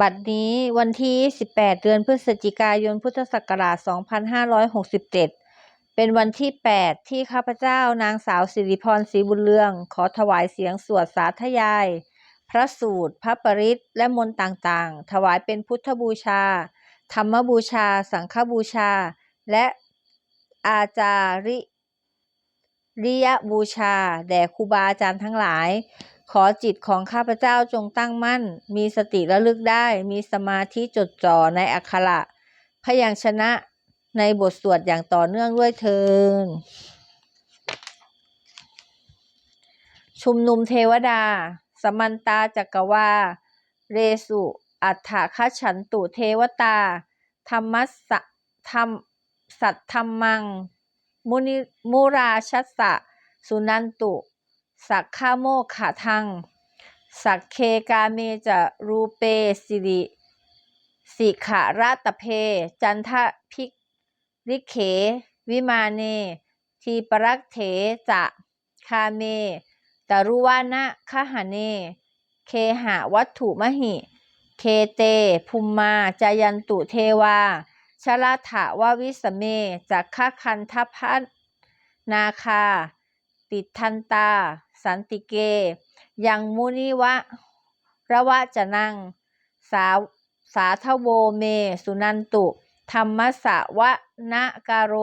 บัดนี้วันที่28เดือนพฤศจิกายนพุทธศักราช 2567 เป็นวันที่ 8 ที่ข้าพเจ้านางสาวสิริพรศรีบุญเรือง ขอถวายเสียงสวดสาธยาย พระสูตร พระปริตและมนต์ต่างๆ ถวายเป็นพุทธบูชา ธรรมบูชา สังฆบูชา และอาจาริ ริยบูชา แด่ครูบาอาจารย์ทั้งหลาย ขอจิตของข้าพเจ้าจงตั้งมั่น มีสติระลึกได้ มีสมาธิจดจ่อในอักขระพยัญชนะในบทสวดอย่างต่อเนื่องด้วยเทินชุมนุมเทวดา สมันตาจักรวา เรสุ อัฏฐคัฉันตุเทวตา ธรรมสสะธรรมสัตธรรมัง มุนิมุราชัสสะ สุนันตุ สักขาโมขะทัง สักเคกาเมจะรูเปสิริสิขะราตเพ จันทะพิกริเข วิมาเน ทีปรักเถจะคาเมตรุวานะคหะเน เคหะวัตถุมหิ เคเตภูมมาจายันตุเทวา ชลาถาววิสเมจักขคันทพันนาคา ติทันตา สันติเก ยังมุนิวะระวะจะนังสาสาทโวเม สุนันตุ ธรรมสะวะนะกาโร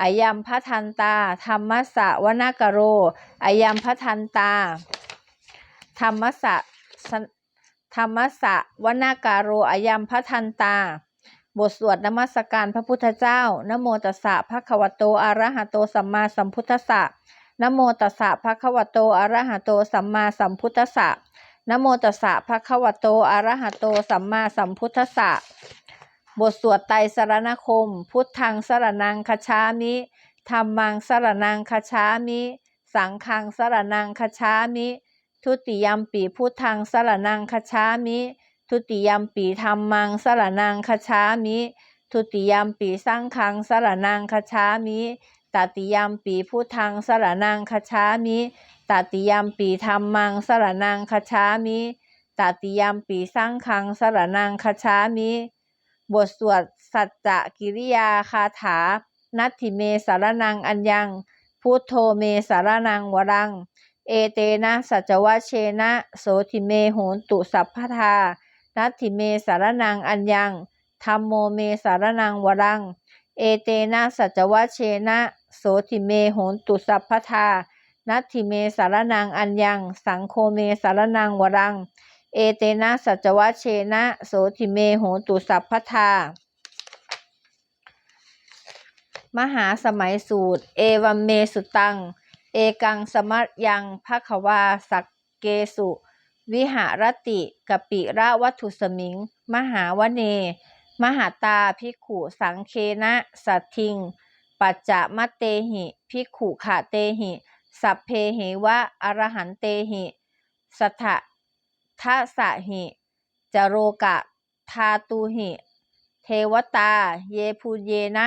อายัมพทันตา ธรรมสะวะนากโรอายัมพทันตา ธรรมสะธรรมสะวนากาโรอายัมพทันตา บทสวดนมัสการพระพุทธเจ้านโมตัสสะภะควโตอะระหะโตสัมมาสัมพุทธัสสะนโมตัสสะภะควโตอะระหะโตสัมมาสัมพุทธัสสะนโมตัสสะภะควโตอะระหะโตสัมมาสัมพุทธัสสะบทสวดไตรสรณคม พุทธังสรนังคชามิธรรมังสรนังคชามิ สังฆังสรนังคชามิ ทุติยมปีพุทธังสรนังคชามิ ทุติยมปีธรรมังสรนังคชามิ ทุติยมปีสังฆังสรนังคชามิตติยมปีพุทธังสรนังคชามิตติยมปีธรรมังสรนังคชามิตติยมปีสังฆังสรนังคชามิ บทสวดสัจจะกิริยาคาถา นัตถิเมสารนังอัญญัง พุทโธเมสารนังวรัง เอเตนะสัจวะเชนะ โสติเมโหนตุสัพพทา นัตถิเมสารนังอัญญังธรรมโมเมสารนังวรัง เอเตนะสัจวะเชนะ โสติเมโหนตุสัพพทานัตถิเมสารนังอัญญัง สังโฆเมสารนังวรัง เอเตนะสัจวะเชนะ โสติเมโหตุสัพพทามหาสมัยสูตร เอวัมเมสุตัง เอกังสมัตยังภควาสักเกสุ วิหารติกปิระวัตถุสมิง มหาวเน มหาตาภิขุสังเคนะสัตทิง ปัจจะมะเตหิภิขุขะเตหิ สัพเพเหวะอรหันเตหิสถะทัสสะหิ จโรกะทาตูหิ เทวตา เยภูเยนะ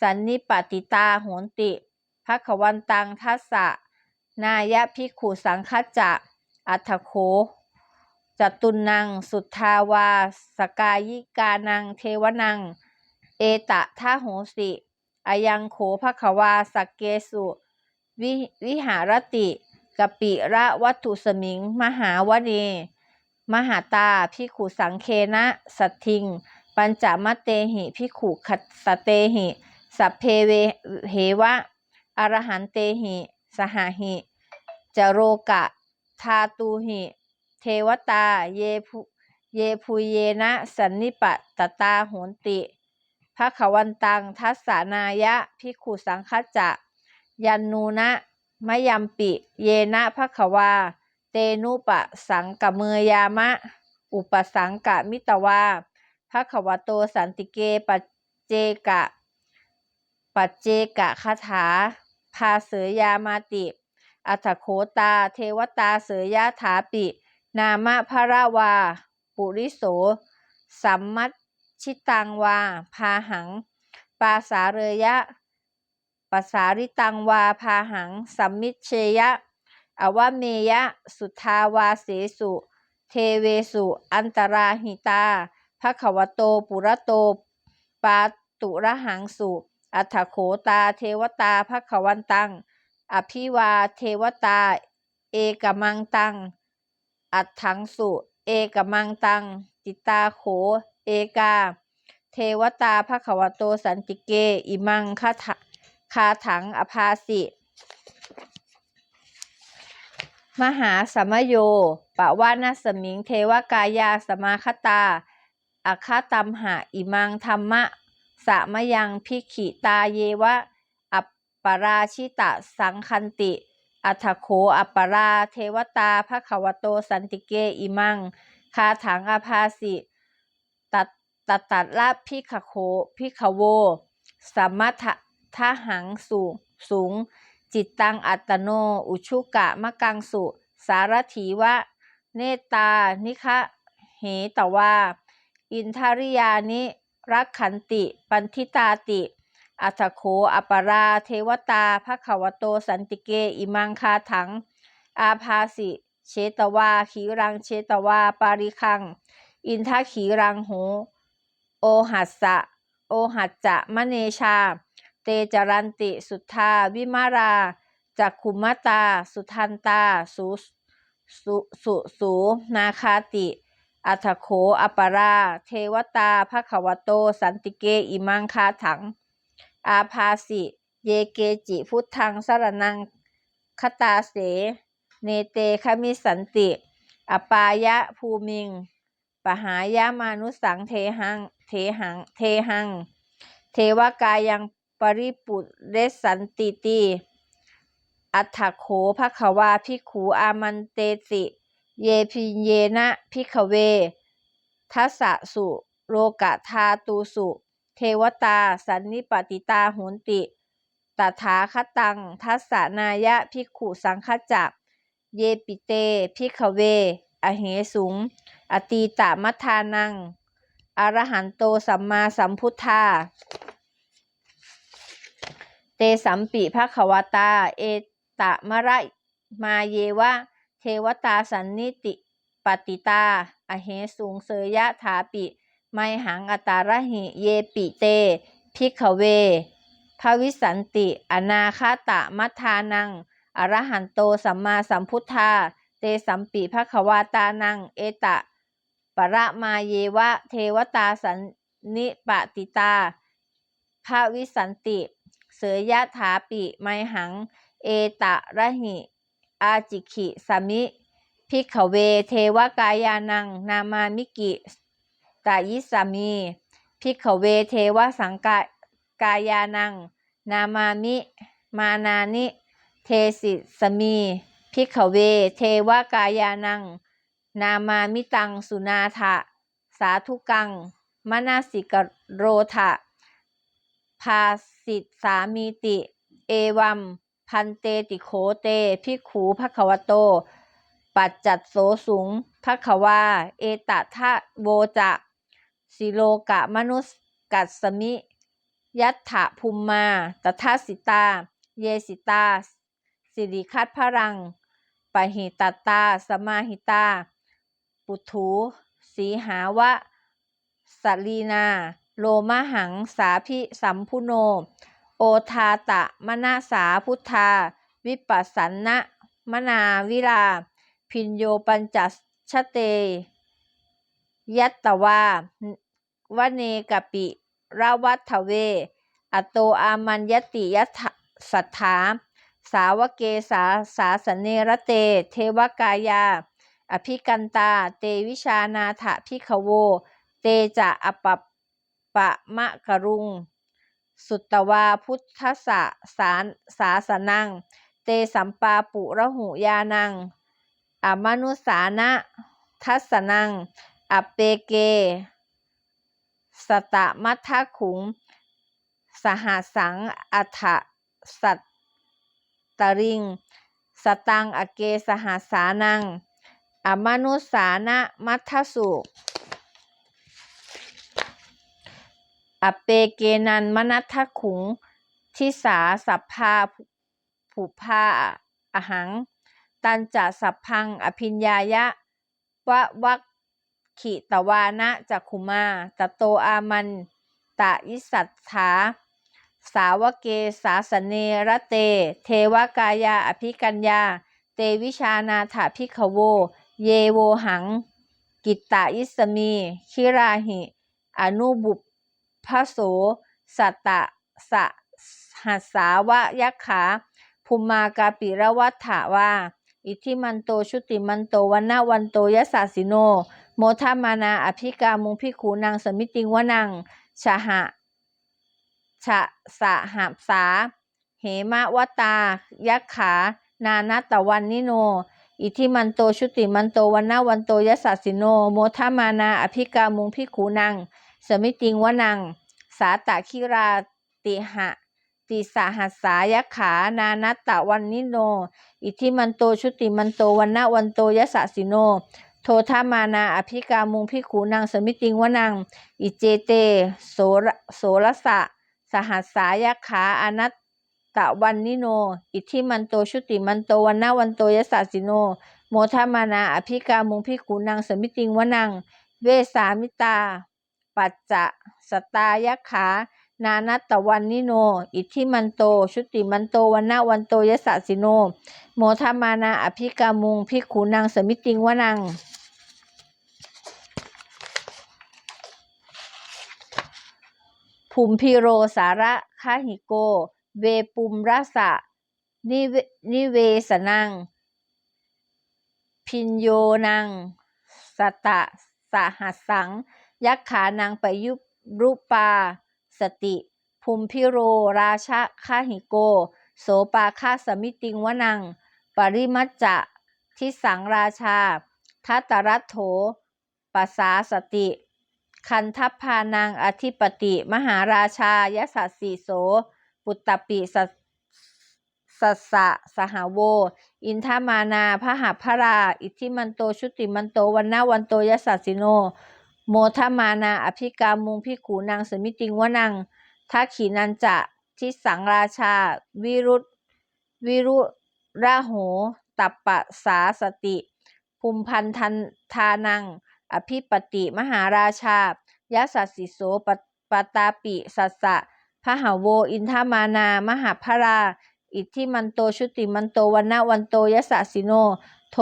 สันนิปติตาโหนติภควันตังทัสสะนายะภิขุสังคัจจะ อัฏฐโคจตุนัง สุทธาวา สกายิกานัง เทวนัง เอตะท่าโหสิอายังโขภควาสักเกสุวิวิหารติกปิระวัตถุสมิง มหาวเนมหาตาพิขุสังเคนะสัตทิง ปัญจมเตหิพิขุขัสเตหิ สัพเพเวเหวะอรหันเตหิ สหหิ จโรกะ ทาตูหิ เทวตา เยภูเยภูเยนะ สันนิปตตาโหนติภควันตัง ทัสสานายะพิขุสังคจจะยันนูนะมะยัมปิ เยนะภควา เตนุปะสังกะเมยามะ อุปสังกะมิตวาภควโตสันติเกปเจกะ ปัจเจกะคาถา พาเสยยามาติ อัฐโคตา เทวตาเสยยะถาปิ นามะพระราวา ปุริโส สัมมัชชิตังวา พาหัง ปาสาเรยะปสาริตังวา พาหัง สัมมิเชยะ อวเมยะ สุทาวาเสสุ เทเวสุ อันตราหิตาภควโต ปุระโต ปาตุระหังสุ อัฐโขตา เทวตาภควันตัง อภิวาเทวตา เอกมังตัง อัฏฐังสุ เอกมังตัง จิตาโข เอกา เทวตาภควโตสันติเก อิมังคาถคาถังอภาสิ มหาสมโย ปะวานาสมิง เทวกายาสมาคตาอคคตัมหะอิมังธรรมะสะมยังพิกขิตาเยวะ ปราชิตะสังคันติ อัฏฐโขอัปรา เทวตาภควโตสันติเกอิมัง คาถังอาภาสิตัตตัตตัดละพิขโขพิขโว สมัททะหังสูสูง จิตตังอัตโน อุชุกะมะกังสุ สารถีวะ เนตา นิคะเหตวา อินทาริยานิรักขันติ ปันทิตาติ อัฏฐโขอัปปรา เทวตาภควโต สันติเก อิมังคาถัง อาภาสิ เชตวา ขีรัง เชตวา ปาริคัง อินทขีรังโห โอหัสสะ โอหัจจะมะเนชา เตจรันติ สุทธา วิมาราจักขุมตา สุทันตา สุสุสุสูนาคาติ อัฏฐโขอัปปรา เทวตาภควโต สันติเก อิมังคาถัง อาภาสิ เยเกจิพุทธังสรนังคตาเส เนเตคมิสันติ อปายะภูมิง ปหายามานุสังเทหัง เทหัง เทหัง เทวกายังปริปุเรสันติติอัฏฐโขภควาภิขูอามันเตสิ เยพิเยนะพิขเว ทัสสะสุ โลกะธาตูสุ เทวตา สันนิปติตาโหนติ ตถาคตัง ทัสสนายะภิกขุสังคจัก เยปิเต พิกขเว อเหสุง อตีตะมัทานัง อรหันโตสัมมาสัมพุทธา เตสัมปิภควตา เอตะมะระมาเยวะ เทวตาสันนิติปติตา อเหสุงเสยะถาปิ ไมหังอตาระหิ เยปิเต พิกขเว ภวิสันติ อนาคาตะมัทานัง อรหันโตสัมมาสัมพุทธา เตสัมปิภควาตานัง เอตะประมาเยวะ เทวตาสันนิปติตา ภวิสันติ เสยะถาปิ ไมหัง เอตะระหิ อาจิขิสมิพิกขเว เทวกายานัง นามามิกิ ตายิสามี พิกขเวเทวสังกากายานัง นามามิ มานานิ เทสิสมี พิกขเว เทวกายานัง นามามิตัง สุนาทะ สาธุกัง มนาสิกโรทะภาสิตสามีติ เอวัม พันเตติโขเตภิกขูภควโต ปัจจัตโสสุงภควา เอตทะโวจะ สิโลกะมนุสกัสมิ ยัตถะภูมมาตถาสิตา เยสิตา สิริคัตพรังปหิตตา สมาหิตา ปุถูสีหาวะสลีนา โลมหังสาพิสัมพุโน โอทาตะมนาสาพุทธา วิปัสสันนะมนาวิลา พินโยปัญจัชเต ยัตตวาวเนกปิราวัตเว อโตอามันยติยัตสัทธา สาวเกสาสาสเนรเต เทวกายา อภิกันตา เตวิชานาถพิขโว เตจะอปปปะมะกรุง สุตตวาพุทธสะสารสาสนัง เตสัมปาปุระหุยานัง อมนุสานะทัสนัง อเปเก สตะมัทธขุง สหสังอัฐสัตตริง สตังอเกสหสานัง อมนุสานะมัทธสุอเปเกนันมนัทธขุง ทิสาสัพพาผูพาอหัง ตันจะสัพพังอภิญญายะวะวัก ขิตวานะจักขุมาตโตอามันตะยิสัทธาสาวเกสาสเนระเต เทวกายาอภิกัญญา เตวิชานาถาพิขโว เยโวหัง กิตตาอิสมีคิราหิ อนุบุพพโส สัตตะสะหัสาวะยักขาภูมากาปิระวัฏฐาวาอิทิมันโตชุติมันโตวันนาวันโตยสสาสิโน โมทามานาอภิกามุงพิขูนางสมิติงวนังชะหะชะสะหับสา เหมะวตา ยักขา นานัตตวันนิโน อิทิมันโตชุติมันโตวันนาวันโตยสสสิโน โมทามานาอภิกามุงพิขูนังสมิติงวนัง สาตะคิราติหะติสาหัสสายักขา นานัตตวันนิโน อิทิมันโตชุติมันโตวันนาวันโตยสสสิโน โทธามานาอภิกามุงพิขูนังสมิติงวนัง อิเจเต โสโสรสะ สหัสสายขาอนัตตะวันนิโน อิทิมันโตชุติมันโตวันนาวันโตยสสสิโน โมทามานาอภิกามุงพิขูนังสมิติงวนัง เวสามิตา ปัจจะสตายขานานัตตะวันนิโน อิทธิมันโต ชุติมันโตวันนาวันโตยสสสิโน โมทามานาอภิกามุงพิขูนังสมิติงวนัง ภูมิพิโรสาระคาหิโก เวปุมรสะนิเวนิเวสนัง พินโยนัง สตะสหัสสัง ยักขานังปยุรุปา สติ ภูมิพิโรราชะคาหิโก โสปาคาสมิติงวนัง ปริมัจจะทิสังราชา ทัตตรัตโถปัสสาสติ คันทัพพานังอธิปติ มหาราชายสัสสีโส ปุตตปิสัสสัสสะสหโวอินทมานาพหพรา อิทิมันโตชุติมันโตวันนาวันโตยสัสสิโน โมทมานาอภิกามุงพิขูนางสมิติงวนังทักขีนันจะทิสังราชา วิรุตวิรุระโห ตัปปะสาสติ ภูมิพันธันทานัง อภิปติมหาราชายสัสสิโสปปตาปิสัสสะพหาโวอินทมานามหาพรา อิทธิมันโตชุติมันโตวันนาวันโตยสัสสิโน โท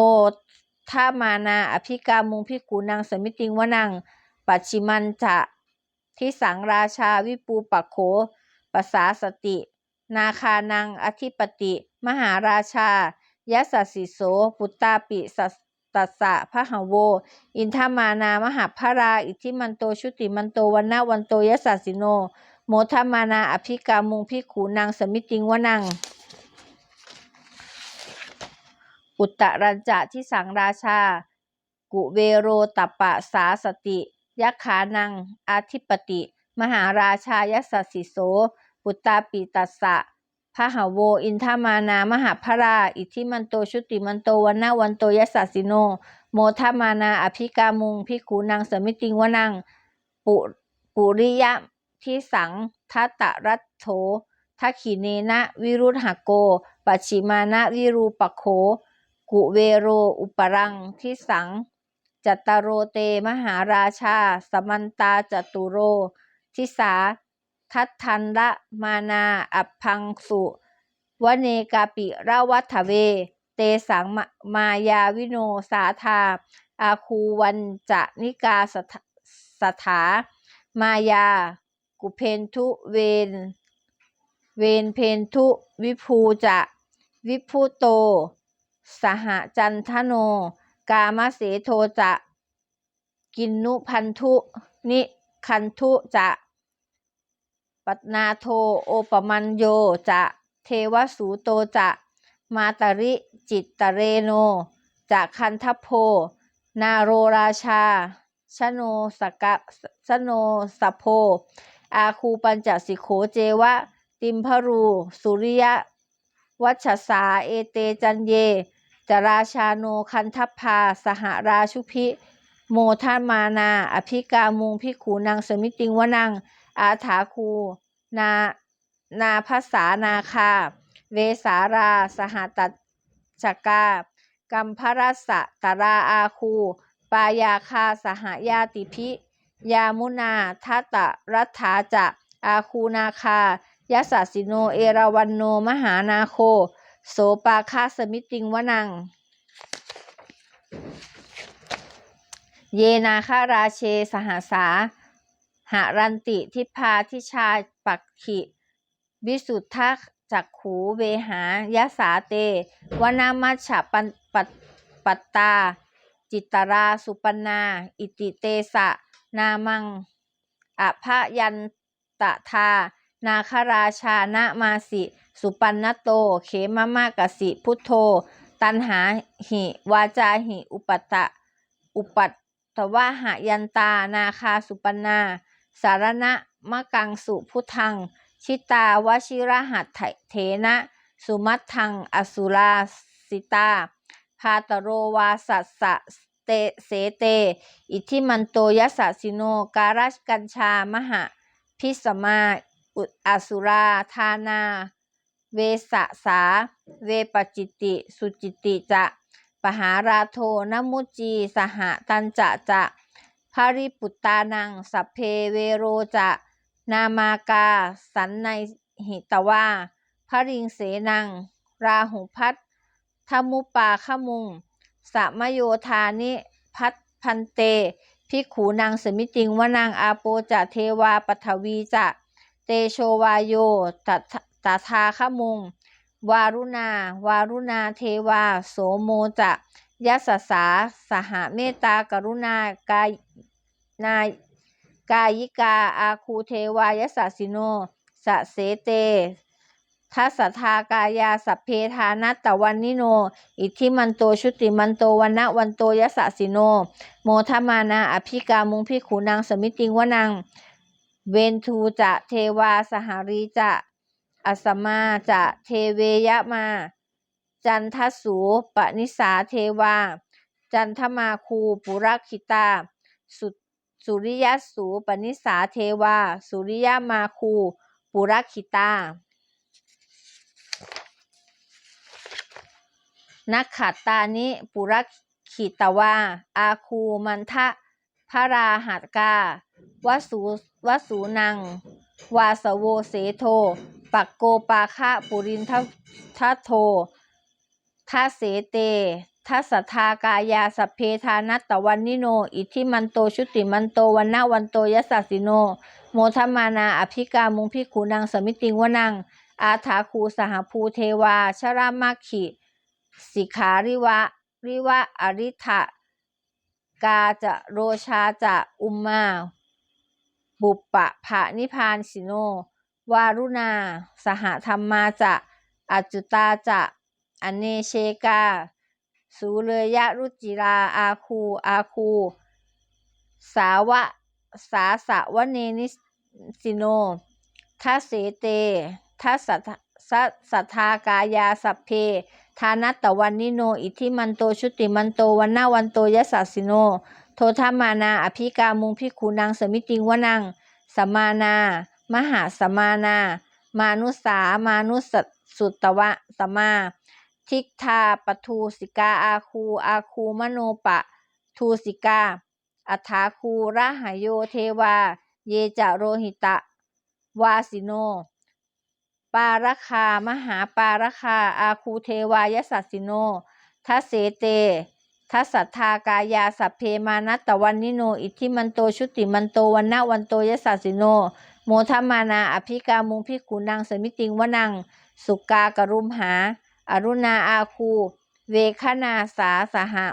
ทามานาอภิกามุงพิกูนางสมิติงวนังปัจฉิมันจะทิสังราชาวิปูปะโขปสาสติ นาคานังอธิปติ มหาราชายสัสสิโสปุตตาปิสัส ตัสสะพระหาโว อินทมานามหาพรา อิทธิมันโตชุติมันโตวันนาวันโตยสัสสิโน โมทมานาอภิกามุงพิขูนางสมิติงวนังอุตตรัญจะที่สังราชา กุเวโรตปะสาสติยักขานังอาธิปติ มหาราชายสัสสิโส ปุตตาปิตัสสะ พหาโว อินทมานามหาพรา อิทธิมันโตชุติมันโตวันนาวันโตยสัสิโน โมทามานา อภิกามุงพิขูนางสมิติงวนังปุปุริยะที่สังทัตตรัตโถทักขิเนนะวิรุธหโก ปัจฉิมานะวิรูปโข กุเวโร อุปรังที่สัง จัตตโรเตมหาราชา สมันตาจตุโร ทิสา ทัตทันละมานาอัพพังสุวเนกาปิราวัฏเว เตสังมมายาวิโนสาธา อาคูวันจะนิกาสถสถามายา กุเพนทุเวนเวนเพนทุวิภูจะ วิภูโต สหจันทโน กามเสโทจะ กินนุพันธุ นิคันธุจะ ปัตนาโทโอปมัญโยจะเทวสูโตจะมาตริจิตตเรโนจะคันทโพ นาโรราชา ชโนสกะชโนสโพ อาคูปัญจสิโขเจวะ ติมพรู สุริยะ วัชสาเอเตจันเย จราชาโนคันทัพพา สหราชุพิ โมทามานา อภิกามุงพิขูนางสมิติงวนัง อาถาคู นานาภาษานาคา เวสารา สหตัจจกา กัมพรัสะตราอาคู ปายาคาสหายาติพิ ยามุนาทัตตรัฐถาจะ อาคูนาคายสสสิโน เอราวันโน มหานาโค โสปาคาสมิติงวนัง เยนาคาราเช สหาสา หารันติทิพาทิชาปักขิวิสุทธะจักขูเวหายสาเต วนามัชฉะปันปัตปัตตา จิตตราสุปนา อิติเตสะ นามังอภยันตทา นาคราชานะมาสิ สุปันนโต เขมมากสิพุทโธ ตันหาหิ วาจาหิ อุปตะ อุปัตตวะหายันตา นาคาสุปนา สารณะมะกังสุพุทัง ชิตาวชิรหัตเถนะ สุมัตถัง อสุราสิตา พาตโรวาสัสสะเตเสเต อิทิมันโตยสสะสิโน การัชกัญชามหะ พิสมาอุอสุราธานา เวสะสา เวปจิติ สุจิติจะ ปหาราโทนมุจี สหตันจะจะ ภาริปุตตานัง สัพเพเวโรจะ นามากา สันในหิตวาพริงเสนัง ราหุพัทธมุปาขมุงสมโยธานิพัทพันเตพิกขูนางสมิติงวนางอาโปจะเทวาปทวีจะเตโชวายโยตัทตาขมุง วารุณา วารุณาเทวา โสโมจะยัสสสา สหเมตตากรุณากาย นายกายิกาอาคูเทวายสสสิโนสะเสเตทัสทากายาสัพเพทานัตตวันนิโน อิทธิมันโตชุติมันโตวันนะวันโตยสสสิโน โมทมานาอภิกามุงพิขูนางสมิติงวนัง เวนทูจะเทวาสหารีจะอัสมาจะเทเวยะมา จันทสูปนิสาเทวา จันทมาคูปุรคิตา สุ สุริยสูปนิสาเทวา สุริยมาคู ปุรคิตานักขัตตานิปุรคิตวา อาคูมันทะพระราหัตกาวสูวสูนัง วาสโวเสโท ปักโกปาคะปุรินททโททัเสเต ทัสทากายาสัพเพทานัตตวันนิโน อิทิมันโตชุติมันโตวันนาวันโตยสสสิโน โมทมานาอภิกามุงพิขูนางสมิติงวนัง อาถาคูสหภูเทวา ชรามาขิสิขาริวะ ริวะอริทะกาจะโรชาจะอุมมา บุปปะภะนิพานสิโน วารุณา สหธรรมมาจะอจุตาจะอเนเชกา สูเลยะรุจิราอาคูอาคู สาวะสาสะวะเนนิสิโนทัสเสเตทัสสะสัสทากายาสัพเพ ทานัตตวันนิโน อิทิมันโตชุติมันโตวันนาวันโตยะสสสิโน โทธามานา อภิกามุงพิกขูนางสมิติงวนังสมานา มหาสมานา มานุสา มานุสสุตวะสมา ทิกทาปทูสิกาอาคูอาคูมโนปะทูสิกา อัฐาคูระหายโยเทวา เยจะโรหิตะ วาสิโน ปารคามหาปารคาอาคูเทวายสสสิโนทัสเสเตทัสสัทธากายาสัพเพมานัตตวันนิโน อิทิมันโตชุติมันโตวันนาวันโตยสสสิโน โมทมานาอภิกามุงพิกุนางสมิติงวนัง สุกากรุมหา อรุณาอาคู เวคนาสาสหะ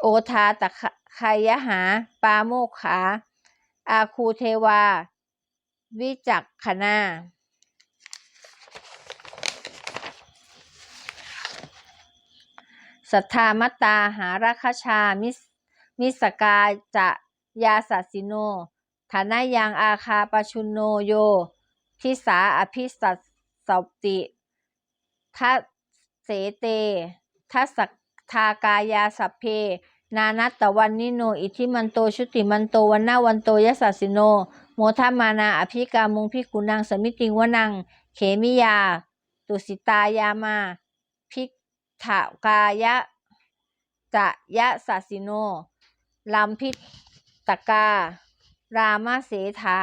โอทาตะไคยหา ปาโมกขา อาคูเทวา วิจักขณาสัทธามตาหาราคชา มิสมิสกาจะยาสัสิโน ฐานะยังอาคาปชุนโนโยทิสาอภิสัสสติทัส เสเตทัสสทากายาสัพเพ นานัตตวันนิโน อิทิมันโตชุติมันโตวันนาวันโตยสสสิโน โมทามานาอภิกามุงพิกุนางสมิติงวนัง เขมิยา ตุสิตายามา พิกถากายะจะยะสัสสิโนลัมพิตกา รามาเสถา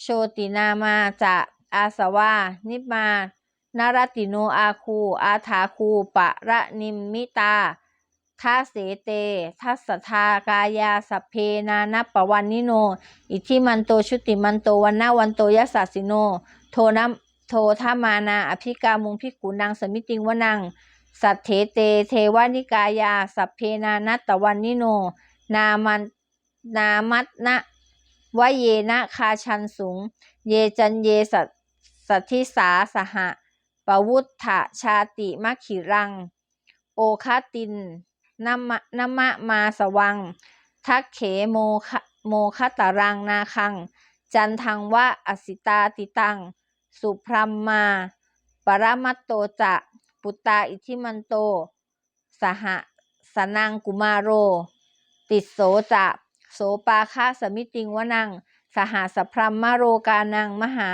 โชตินามาจะอาสวา นิมา นารติโนอาคู อาถาคู ปะระนิมมิตาทัสเสเต ทัสทากายาสพเพนานัปปวันนิโน อิทิมันโตชุติมันโตวันนาวันโตยัสสสสิโน โทนะโททามานา อภิกามุงพิกุนังสมิติงวนัง สัทเถเต เทวานิกายา สัพเพนานัตตวันนิโน นามันนามัตนะวะเยนะคาชันสุงเยจันเยสัตสัทิสาสหะ ปวุฒะชาติมัคขิรัง โอคาตินนัมมะนัมมะมาสวัง ทักเขโมคโมคตารังนาคัง จันทังวะอสิตาติตัง สุพรัมมา ปรมัตโตจะปุตตาอิทิมันโต สหสนังกุมารโร ติโสจะโสปาคะสมิติงวนัง สหสพรัมมโรกานังมหา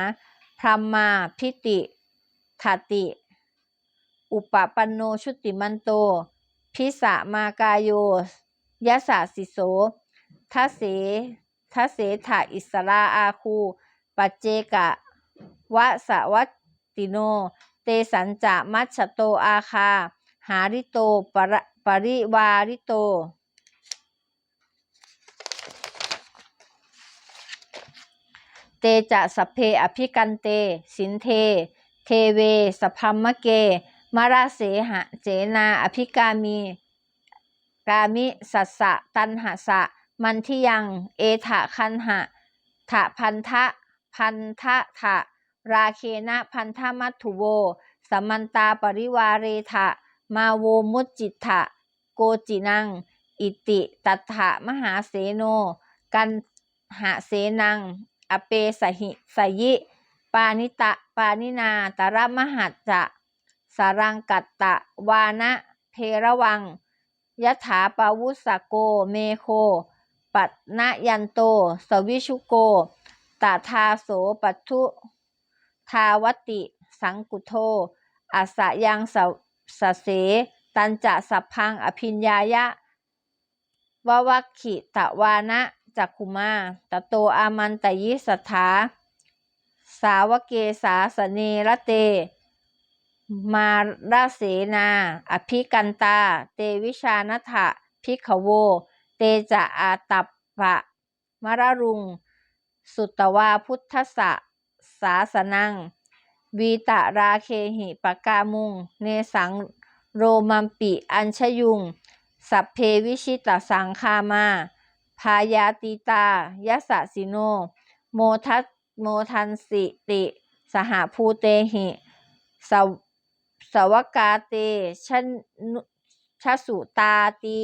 พรัมมาพิติ ขติ อุปปันโนชุติมันโต พิสะมากายโยยะสาสิโสทัเสทัเสถาอิสราอาคู ปัจเจกะวะสวัติโน เตสัญจะมัชโตอาคา หาริโตปรปริวาริโต เตจะสพเพอภิกันเต สินเท เทเวสพัมมะเก มราเสหะเจนาอภิกามี กามิสัสสะตันหะสะ มันทิยัง เอถะคันหะถะพันทะพันทะถะราเคนะพันธมัตถุโวสมันตาปริวาเรทะ มาโวมุจจิตะโกจินัง อิติตัตถะมหาเสโน กันหะเสนัง อเปสหิสยิ ปานิตะ ปานินา ตระมหัจจะสารังกัตตะ วานะเพระวังยถาปาวุสโก เมโค ปัตนยันโต สวิชุโกตทาโสปัทุทาวติ สังกุโทอัสสะยังสสเส ตันจะสัพพังอภิญญายะววัคขิตวานะจักขุมาตโตอามันตยิสัทธา สาวเกสาสเนระเต มาราเสนา อภิกันตา เตวิชานทะพิกขโว เตจะอาตัปปะมรรุง สุตวาพุทธสะสาสนัง วีตะราเคหิปกามุง เนสังโรมัมปิอัญชยุง สัพเพวิชิตสังคามา พายาติตายสสะสิโน โมทัส โมทันสิติ สหภูเตหิสสวกาเตชนชสุตาตี